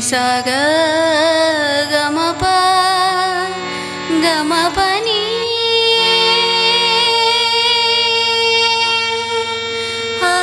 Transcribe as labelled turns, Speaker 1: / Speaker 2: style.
Speaker 1: ಸಗ ಗಮಪ ಗಮಪನಿ ಆ